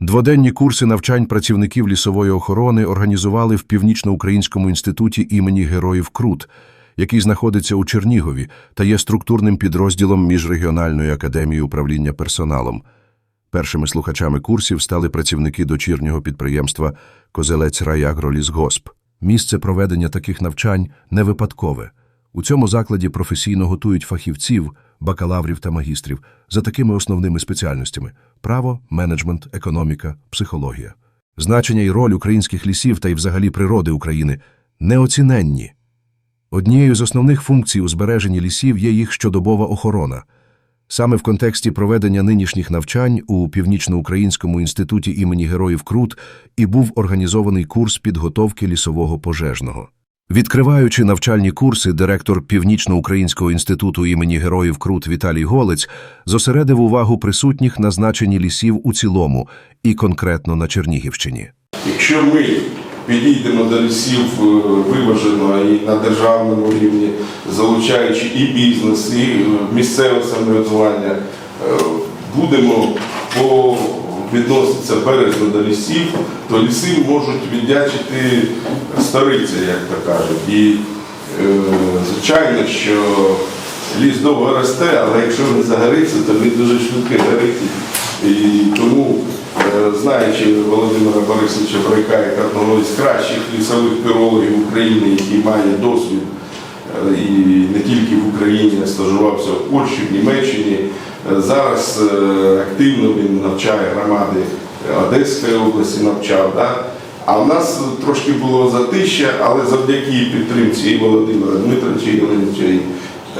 Дводенні курси навчань працівників лісової охорони організували в Північноукраїнському інституті імені Героїв Крут, який знаходиться у Чернігові та є структурним підрозділом Міжрегіональної академії управління персоналом. Першими слухачами курсів стали працівники дочірнього підприємства Козелець Райагролісгосп. Місце проведення таких навчань не випадкове. У цьому закладі професійно готують фахівців, бакалаврів та магістрів за такими основними спеціальностями право, менеджмент, економіка, психологія. Значення і роль українських лісів та й взагалі природи України неоціненні. Однією з основних функцій у збереженні лісів є їх щодобова охорона. Саме в контексті проведення нинішніх навчань у Північноукраїнському інституті імені Героїв Крут і був організований курс підготовки лісового пожежного. Відкриваючи навчальні курси, директор Північноукраїнського інституту імені Героїв Крут Віталій Голець зосередив увагу присутніх на значенні лісів у цілому і конкретно на Чернігівщині. Якщо ми підійдемо до лісів е, виважено і на державному рівні, залучаючи і бізнес, і е, місцеве самоврядування, е, будемо по відноситися бережно до лісів, то ліси можуть віддячити стариця, як то кажуть. І е, звичайно, що ліс довго росте, але якщо він загориться, то він дуже швидко горить. І тому, е, знаючи Володимира Борисовича Брайка як одного із кращих лісових пірологів України, який має досвід е, і не тільки в Україні, а стажувався в Польщі, в Німеччині. Е, Зараз е, активно він навчає громади Одеської області, навчав. Да? А в нас трошки було затища, але завдяки підтримці і Володимира Дмитровича Єленича, і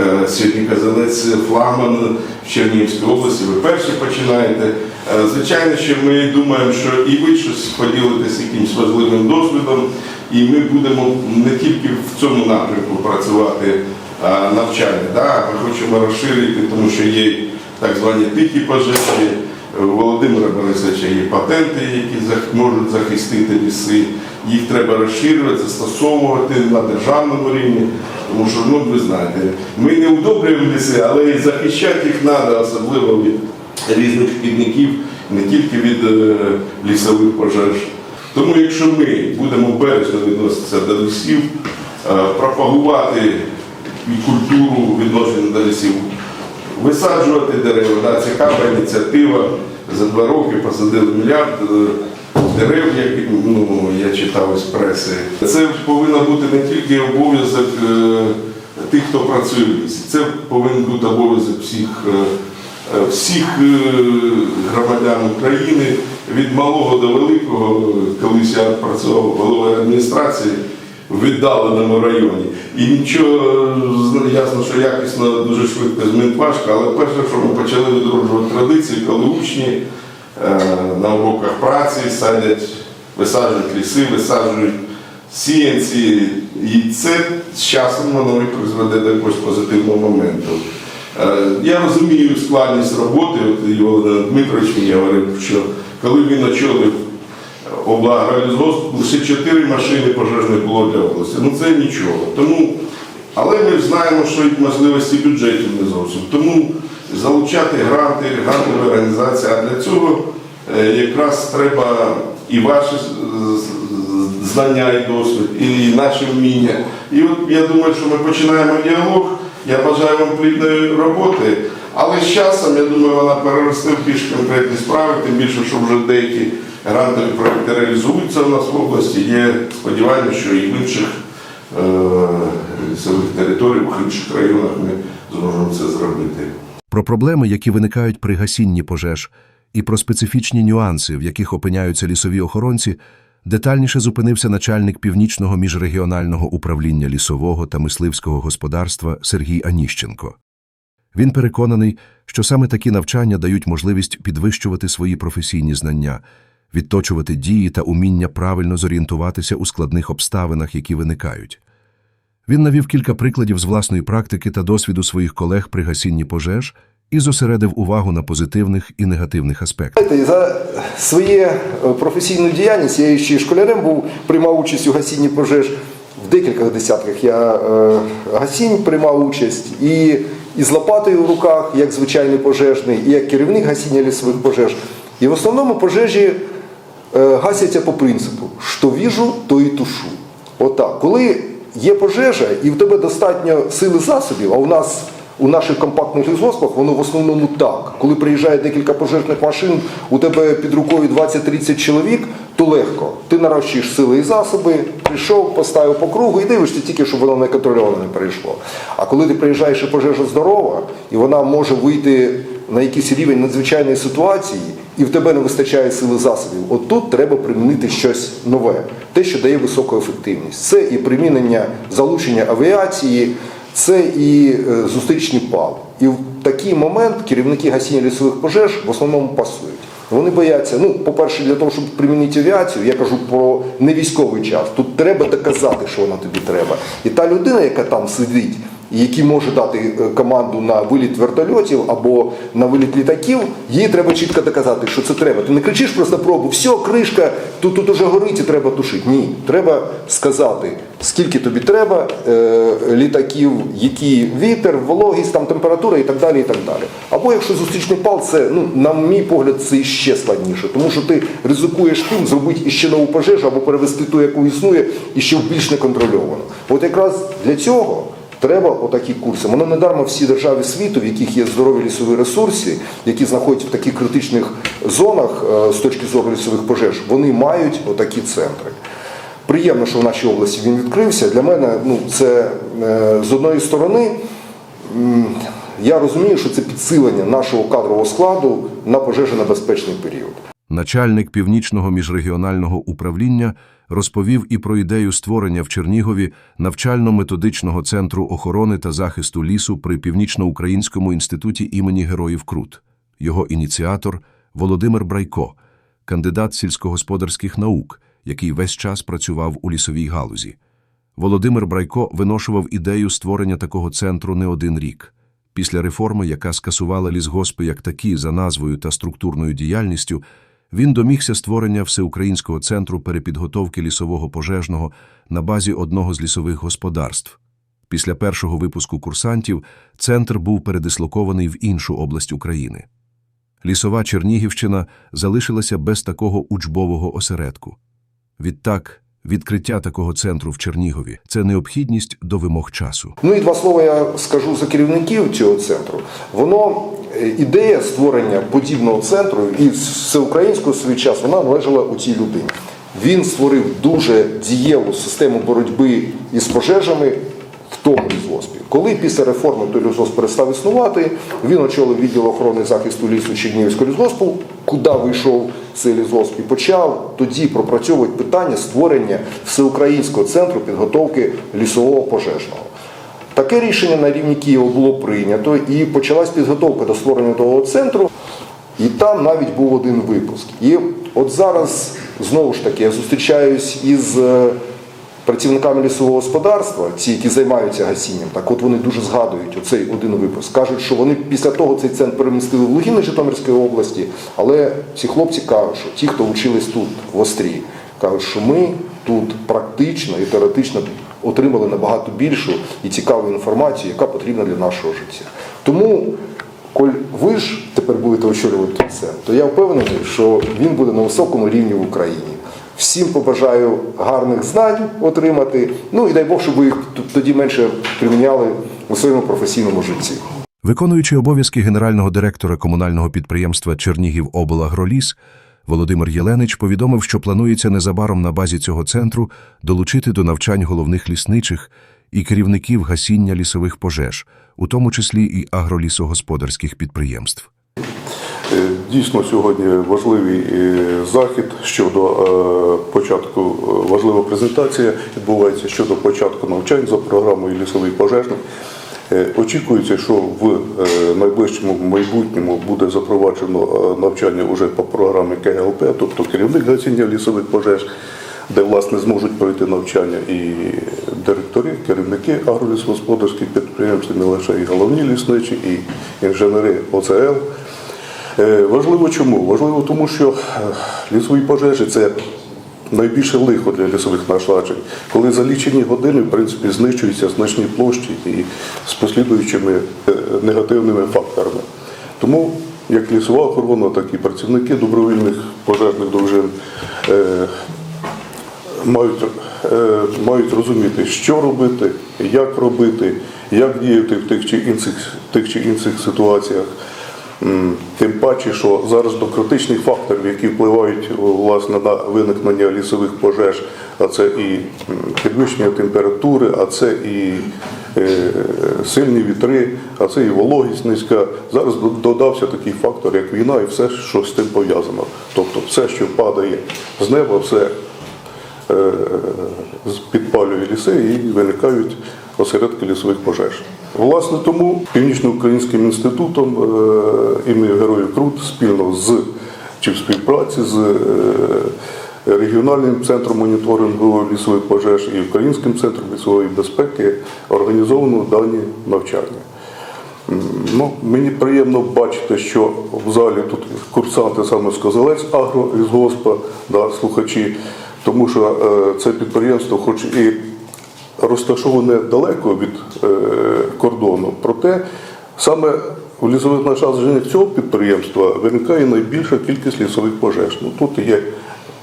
е, сьогодні Казанець Флагман в Чернігівській області, ви перші починаєте. Е, Звичайно, що ми думаємо, що і ви щось поділитесь якимось важливим досвідом, і ми будемо не тільки в цьому напрямку працювати навчання. Да? Ми хочемо розширити, тому що є так звані тихі пожежі. Володимира Борисовича є патенти, які можуть захистити ліси. Їх треба розширювати, застосовувати на державному рівні. Тому що, ну ви знаєте, ми не удобрюємо ліси, але і захищати їх треба, особливо від різних шкідників, не тільки від е, лісових пожеж. Тому якщо ми будемо бережно відноситися до лісів, е, пропагувати і культуру відношення до лісів, висаджувати дерева, да, цікава ініціатива. За два роки посадили мільярд е, дерев, як ну, я читав із преси. Це повинен бути не тільки обов'язок е, тих, хто працює в лісі, це повинен бути обов'язок всіх, е, всіх громадян України від малого до великого. Колись я працював головою адміністрації в віддаленому районі. І нічого е, ясно, що якісно дуже швидко змінити важко, але перше, що ми почали відроджувати традиції, коли учні е, на уроках праці садять, висаджують ліси, висаджують сіянці. І це з часом воно і призведе до якогось позитивного моменту. Е, Я розумію складність роботи, от Володимир Дмитрович мені говорив, що коли він очолив облагородізгосп, лише чотири машини пожежних було для області. Ну це нічого. Тому, але ми знаємо, що можливості бюджетів не зовсім. Тому залучати гранти, грантові організації, а для цього е, якраз треба і ваші знання і досвід, і наші вміння. І от я думаю, що ми починаємо діалог. Я бажаю вам плідної роботи, але з часом, я думаю, вона переросте в більш конкретні справи, тим більше, що вже деякі реалізуються у нас в області. Є сподівання, що і в інших е, лісових територіях, в інших районах ми зможемо це зробити. Про проблеми, які виникають при гасінні пожеж, і про специфічні нюанси, в яких опиняються лісові охоронці, детальніше зупинився начальник північного міжрегіонального управління лісового та мисливського господарства Сергій Аніщенко. Він переконаний, що саме такі навчання дають можливість підвищувати свої професійні знання, відточувати дії та уміння правильно зорієнтуватися у складних обставинах, які виникають. Він навів кілька прикладів з власної практики та досвіду своїх колег при гасінні пожеж і зосередив увагу на позитивних і негативних аспектах. За свою е, професійну діяльність я ще школярем був, приймав участь у гасінні пожеж. В декількох десятках я е, гасінь приймав участь і, і з лопатою в руках, як звичайний пожежний, і як керівник гасіння лісових пожеж. І в основному пожежі гасяться по принципу, що віжу, то і тушу. Отак. Коли є пожежа і в тебе достатньо сили засобів, а у нас у наших компактних лісгоспах воно в основному так. Коли приїжджає декілька пожежних машин, у тебе під рукою 20-30 чоловік, то легко. Ти нарощуєш сили і засоби, прийшов, поставив по кругу і дивишся тільки, щоб воно неконтрольовано не перейшло. А коли ти приїжджаєш і пожежа здорова, і вона може вийти на якийсь рівень надзвичайної ситуації, і в тебе не вистачає сили засобів, от тут треба примінити щось нове, те, що дає високу ефективність. Це і примінення залучення авіації, це і е, зустрічний пал. І в такий момент керівники гасіння лісових пожеж в основному пасують. Вони бояться, ну, по-перше, для того, щоб примінити авіацію, я кажу про невійськовий час. Тут треба доказати, що вона тобі треба. І та людина, яка там сидить, і який може дати е, команду на виліт вертольотів або на виліт літаків, їй треба чітко доказати, що це треба. Ти не кричиш просто пробу, все, кришка, тут, тут уже горить і треба тушити. Ні, треба сказати, скільки тобі треба е, літаків, який вітер, вологість, там, температура і так далі. і так далі. Або якщо зустрічний пал, це, ну, на мій погляд, це ще складніше, тому що ти ризикуєш тим зробити іще нову пожежу або перевести ту, яку існує, і ще більш неконтрольовану. От якраз для цього. Треба отакі курси. Воно недарма всі держави світу, в яких є здорові лісові ресурси, які знаходяться в таких критичних зонах е, з точки зору лісових пожеж, вони мають отакі центри. Приємно, що в нашій області він відкрився. Для мене ну, це е, з одної сторони. Я розумію, що це підсилення нашого кадрового складу на пожежонебезпечний період. Начальник Північного міжрегіонального управління розповів і про ідею створення в Чернігові навчально-методичного центру охорони та захисту лісу при Північноукраїнському інституті імені Героїв Крут. Його ініціатор Володимир Брайко, кандидат сільськогосподарських наук, який весь час працював у лісовій галузі. Володимир Брайко виношував ідею створення такого центру не один рік. Після реформи, яка скасувала лісгоспи як такі за назвою та структурною діяльністю, він домігся створення Всеукраїнського центру перепідготовки лісового пожежного на базі одного з лісових господарств. Після першого випуску курсантів центр був передислокований в іншу область України. Лісова Чернігівщина залишилася без такого учбового осередку. Відтак, відкриття такого центру в Чернігові – це необхідність до вимог часу. Ну і два слова я скажу за керівників цього центру. Воно ідея створення подібного центру і всеукраїнського свій час вона належала у цій людині. Він створив дуже дієву систему боротьби із пожежами в тому лісгоспі. Коли після реформи той лісгосп перестав існувати, він очолив відділ охорони захисту лісу Чернігівського лісгоспу, куди вийшов цей лісгосп, і почав тоді пропрацьовувати питання створення всеукраїнського центру підготовки лісового пожежного. Таке рішення на рівні Києва було прийнято і почалась підготовка до створення того центру. І там навіть був один випуск. І от зараз знову ж таки я зустрічаюсь із е, працівниками лісового господарства, ці, які займаються гасінням. Так от вони дуже згадують оцей один випуск. Кажуть, що вони після того цей центр перемістили в Лугіни Житомирської області, але ці хлопці кажуть, що ті, хто вчились тут, в Острі, кажуть, що ми тут практично і теоретично отримали набагато більшу і цікаву інформацію, яка потрібна для нашого життя. Тому, коль ви ж тепер будете очолювати це, то я впевнений, що він буде на високому рівні в Україні. Всім побажаю гарних знань отримати. Ну і дай Бог, щоб ви їх тоді менше приміняли у своєму професійному житті. Виконуючи обов'язки генерального директора комунального підприємства Чернігів-Облагроліс, Володимир Єленич повідомив, що планується незабаром на базі цього центру долучити до навчань головних лісничих і керівників гасіння лісових пожеж, у тому числі і агролісогосподарських підприємств. Е, Дійсно, сьогодні важливий е, захід щодо е, початку, важлива презентація відбувається щодо початку навчань за програмою лісовий пожежник. Е, Очікується, що в е, найближчому майбутньому буде запроваджено е, навчання вже по програмі КГЛП, тобто керівник гасіння лісових пожеж, де власне зможуть пройти навчання і директори, керівники агролісгосподарських підприємств, не лише і головні лісничі, і інженери ОЦЛ. Важливо чому? Важливо тому, що лісові пожежі це найбільше лихо для лісових насаджень, коли за лічені години в принципі, знищуються значні площі і з послідуючими е, негативними факторами. Тому як лісова охорона, так і працівники добровільних пожежних дружин е, мають, е, мають розуміти, що робити, як робити, як діяти в тих чи інших, тих чи інших ситуаціях. Тим паче, що зараз до критичних факторів, які впливають власне на виникнення лісових пожеж, а це і підвищення температури, а це і е, сильні вітри, а це і вологість низька. Зараз додався такий фактор, як війна, і все, що з тим пов'язано. Тобто все, що падає з неба, все е, підпалює ліси і виникають осередки лісових пожеж. Власне, тому Північно-Українським інститутом е, імені Героїв Крут спільно з чи в співпраці з е, регіональним центром моніторингу лісових пожеж і Українським центром лісової безпеки організовано дані навчання. Ну, мені приємно бачити, що в залі тут курсанти саме з Козелець Агро із Госпа, да, слухачі, тому що е, це підприємство, хоч і розташоване далеко від е, кордону, проте саме в лісових насадженнях цього підприємства виникає найбільша кількість лісових пожеж. Ну, тут є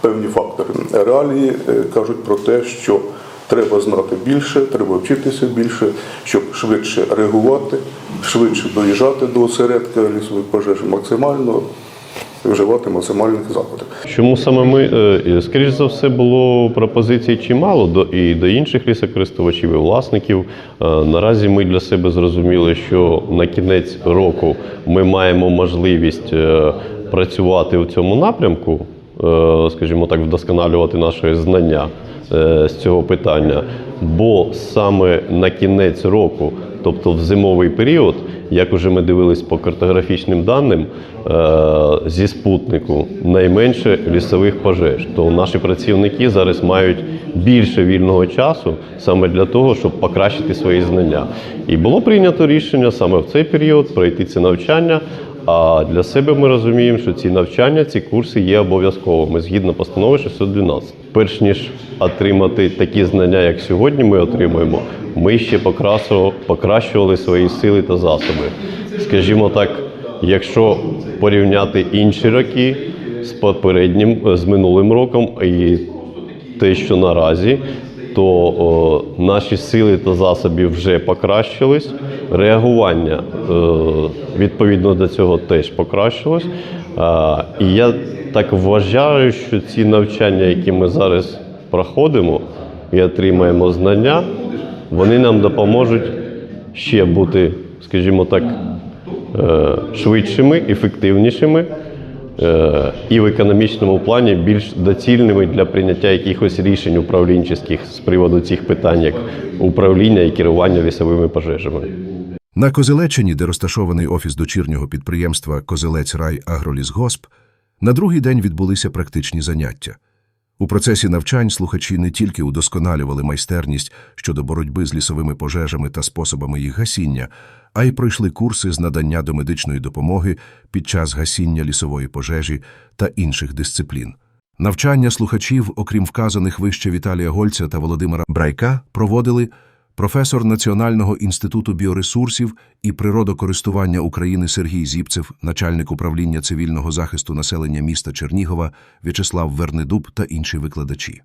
певні фактори. Реалії е, кажуть про те, що треба знати більше, треба вчитися більше, щоб швидше реагувати, швидше доїжджати до осередка лісових пожеж, максимально вживати максимальних заходів. Чому саме ми? Е, Скоріш за все, було пропозицій чимало до і до інших лісокористувачів і власників. Е, Наразі ми для себе зрозуміли, що на кінець року ми маємо можливість е, працювати у цьому напрямку, скажімо так, вдосконалювати наші знання з цього питання. Бо саме на кінець року, тобто в зимовий період, як уже ми дивились по картографічним даним е, зі спутнику, найменше лісових пожеж. То наші працівники зараз мають більше вільного часу саме для того, щоб покращити свої знання. І було прийнято рішення саме в цей період пройти ці навчання. А для себе ми розуміємо, що ці навчання, ці курси є обов'язковими згідно постанови 612. Перш ніж отримати такі знання, як сьогодні ми отримуємо, ми ще покращували свої сили та засоби. Скажімо так, якщо порівняти інші роки з попереднім, з минулим роком і те, що наразі, то о, наші сили та засоби вже покращились. Реагування е, відповідно до цього теж покращилось. А, і я так вважаю, що ці навчання, які ми зараз проходимо і отримаємо знання, вони нам допоможуть ще бути, скажімо так, е, швидшими, ефективнішими е, і в економічному плані більш доцільними для прийняття якихось рішень управлінчих з приводу цих питань, як управління і керування лісовими пожежами. На Козелеччині, де розташований офіс дочірнього підприємства Козелець Рай Агролісгосп, на другий день відбулися практичні заняття. У процесі навчань слухачі не тільки удосконалювали майстерність щодо боротьби з лісовими пожежами та способами їх гасіння, а й пройшли курси з надання домедичної допомоги під час гасіння лісової пожежі та інших дисциплін. Навчання слухачів, окрім вказаних вище Віталія Гольця та Володимира Брайка, проводили професор Національного інституту біоресурсів і природокористування України Сергій Зіпцев, начальник управління цивільного захисту населення міста Чернігова В'ячеслав Вернедуб та інші викладачі.